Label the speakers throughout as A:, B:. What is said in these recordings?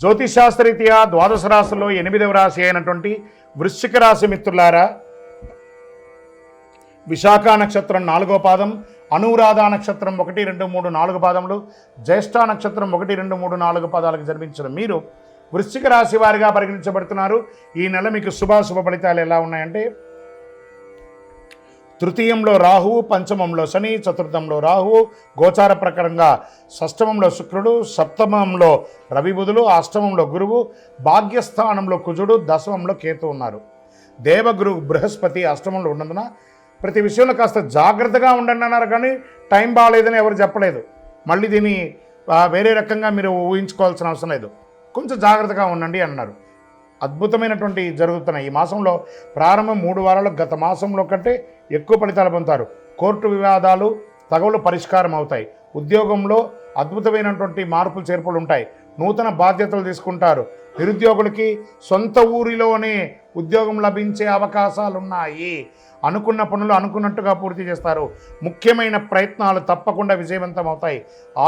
A: జ్యోతిశాస్త్రరీత్యా ద్వాదశ రాశుల్లో ఎనిమిదవ రాశి అయినటువంటి వృశ్చిక రాశి మిత్రులారా విశాఖ నక్షత్రం నాలుగో పాదం అనురాధ నక్షత్రం ఒకటి రెండు మూడు నాలుగు పాదములు జ్యేష్ఠ నక్షత్రం ఒకటి రెండు మూడు నాలుగు పాదాలకు జన్మించిన మీరు వృశ్చిక రాశి వారిగా పరిగణించబడుతున్నారు. ఈ నెల మీకు శుభాశుభ ఫలితాలు ఎలా ఉన్నాయంటే తృతీయంలో రాహువు పంచమంలో శని చతుర్థంలో రాహువు గోచార ప్రకారంగా షష్టమంలో శుక్రుడు సప్తమంలో రవి బుధులు అష్టమంలో గురువు భాగ్యస్థానంలో కుజుడు దశమంలో కేతు ఉన్నారు. దేవగురు బృహస్పతి అష్టమంలో ఉన్నందున ప్రతి విషయంలో కాస్త జాగ్రత్తగా ఉండండి అన్నారు కానీ టైం బాగాలేదని ఎవరు చెప్పలేదు. మళ్ళీ దీన్ని వేరే రకంగా మీరు ఊహించుకోవాల్సిన అవసరం లేదు. కొంచెం జాగ్రత్తగా ఉండండి అన్నారు. అద్భుతమైనటువంటి జరుగుతున్నాయి. ఈ మాసంలో ప్రారంభం మూడు వారాలు గత మాసంలో కంటే ఎక్కువ ఫలితాలు పొందుతారు. కోర్టు వివాదాలు తగవులు పరిష్కారం అవుతాయి. ఉద్యోగంలో అద్భుతమైనటువంటి మార్పులు చేర్పులు ఉంటాయి. నూతన బాధ్యతలు తీసుకుంటారు. నిరుద్యోగులకి సొంత ఊరిలోనే ఉద్యోగం లభించే అవకాశాలు ఉన్నాయి అనుకున్న పనులు అనుకున్నట్టుగా పూర్తి చేస్తారు. ముఖ్యమైన ప్రయత్నాలు తప్పకుండా విజయవంతం అవుతాయి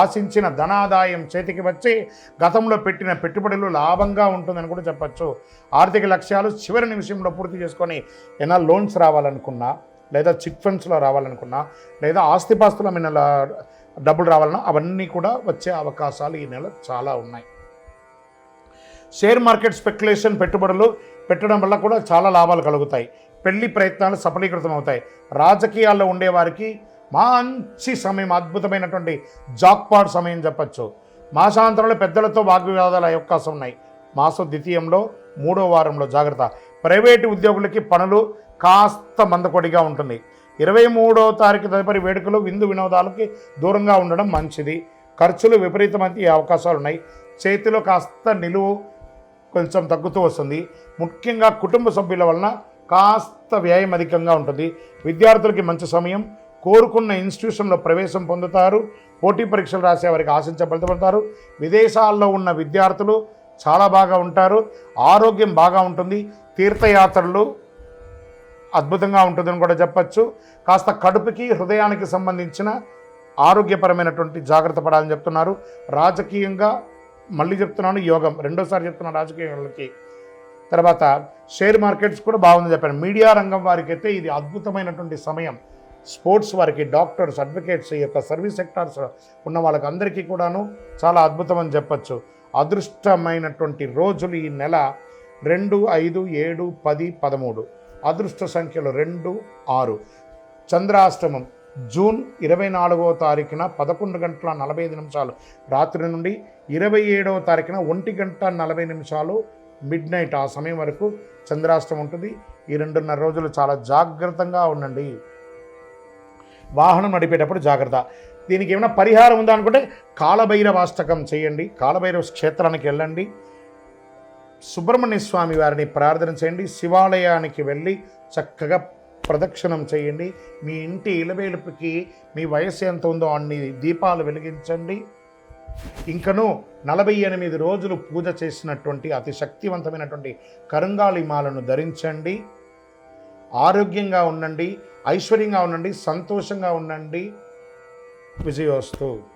A: ఆశించిన ధనాదాయం చేతికి వచ్చి గతంలో పెట్టిన పెట్టుబడులు లాభంగా ఉంటుందని కూడా చెప్పచ్చు. ఆర్థిక లక్ష్యాలు చివరి నిమిషంలో పూర్తి చేసుకొని ఏమైనా లోన్స్ రావాలనుకున్నా లేదా చిట్ ఫండ్స్లో రావాలనుకున్నా లేదా ఆస్తిపాస్తుల మీద డబ్బులు రావాలన్నా అవన్నీ కూడా వచ్చే అవకాశాలు ఈ నెల చాలా ఉన్నాయి. షేర్ మార్కెట్ స్పెక్యులేషన్ పెట్టుబడులు పెట్టడం వల్ల కూడా చాలా లాభాలు కలుగుతాయి. పెళ్ళి ప్రయత్నాలు సఫలీకృతం అవుతాయి. రాజకీయాల్లో ఉండేవారికి మంచి సమయం అద్భుతమైనటువంటి జాక్పాడ్ సమయం చెప్పచ్చు. మాసాంతరంలో పెద్దలతో వాగ్వివాదాలు అవకాశం ఉన్నాయి. మాసం ద్వితీయంలో మూడో వారంలో జాగ్రత్త. ప్రైవేటు ఉద్యోగులకి పనులు కాస్త మందకొడిగా ఉంటుంది. ఇరవై మూడో తారీఖు తదుపరి వేడుకలు విందు వినోదాలకి దూరంగా ఉండడం మంచిది. ఖర్చులు విపరీతమైన అవకాశాలు ఉన్నాయి. చేతిలో కాస్త నిలువు కొంచెం తగ్గుతూ వస్తుంది. ముఖ్యంగా కుటుంబ సభ్యుల వలన కాస్త వ్యయం అధికంగా ఉంటుంది. విద్యార్థులకి మంచి సమయం. కోరుకున్న ఇన్స్టిట్యూషన్లో ప్రవేశం పొందుతారు. పోటీ పరీక్షలు రాసే వారికి ఆశించ ఫలితపడతారు విదేశాల్లో ఉన్న విద్యార్థులు చాలా బాగా ఉంటారు. ఆరోగ్యం బాగా ఉంటుంది. తీర్థయాత్రలు అద్భుతంగా ఉంటుందని కూడా చెప్పచ్చు. కాస్త కడుపుకి హృదయానికి సంబంధించిన ఆరోగ్యపరమైనటువంటి జాగ్రత్త పడాలని చెప్తున్నారు. రాజకీయంగా మళ్ళీ చెప్తున్నాను యోగం. రెండోసారి చెప్తున్నాను రాజకీయాలకి. తర్వాత షేర్ మార్కెట్స్ కూడా బాగుందని చెప్పాను. మీడియా రంగం వారికి అయితే ఇది అద్భుతమైనటువంటి సమయం. స్పోర్ట్స్ వారికి డాక్టర్స్ అడ్వకేట్స్ ఈ యొక్క సర్వీస్ సెక్టార్స్ ఉన్న వాళ్ళకి అందరికీ కూడాను చాలా అద్భుతం అని చెప్పచ్చు. అదృష్టమైనటువంటి రోజులు ఈ నెల రెండు ఐదు ఏడు పది పదమూడు. అదృష్ట సంఖ్యలు రెండు ఆరు. చంద్రాష్టమం జూన్ ఇరవై నాలుగవ తారీఖున పదకొండు గంటల నలభై ఐదు నిమిషాలు. రాత్రి నుండి ఇరవై ఏడవ తారీఖున ఒంటి గంట నలభై నిమిషాలు మిడ్ నైట్ ఆ సమయం వరకు చంద్రాష్టమం ఉంటుంది. ఈ రెండున్నర రోజులు చాలా జాగ్రత్తగా ఉండండి. వాహనం నడిపేటప్పుడు జాగ్రత్త. దీనికి ఏమైనా పరిహారం ఉందా అనుకుంటే కాలభైరవాష్టకం చేయండి. కాలభైరవ క్షేత్రానికి వెళ్ళండి. సుబ్రహ్మణ్య స్వామి వారిని ప్రార్థన చేయండి. శివాలయానికి వెళ్ళి చక్కగా ప్రదక్షిణం చేయండి. మీ ఇంటి ఇలవేలుపుకి మీ వయసు ఎంత ఉందో అన్ని దీపాలు వెలిగించండి. ఇంకను నలభై ఎనిమిది రోజులు పూజ చేసినటువంటి అతి శక్తివంతమైనటువంటి కరుంగాళి మాలను ధరించండి. ఆరోగ్యంగా ఉండండి ఐశ్వర్యంగా ఉండండి సంతోషంగా ఉండండి. విజయోస్తు.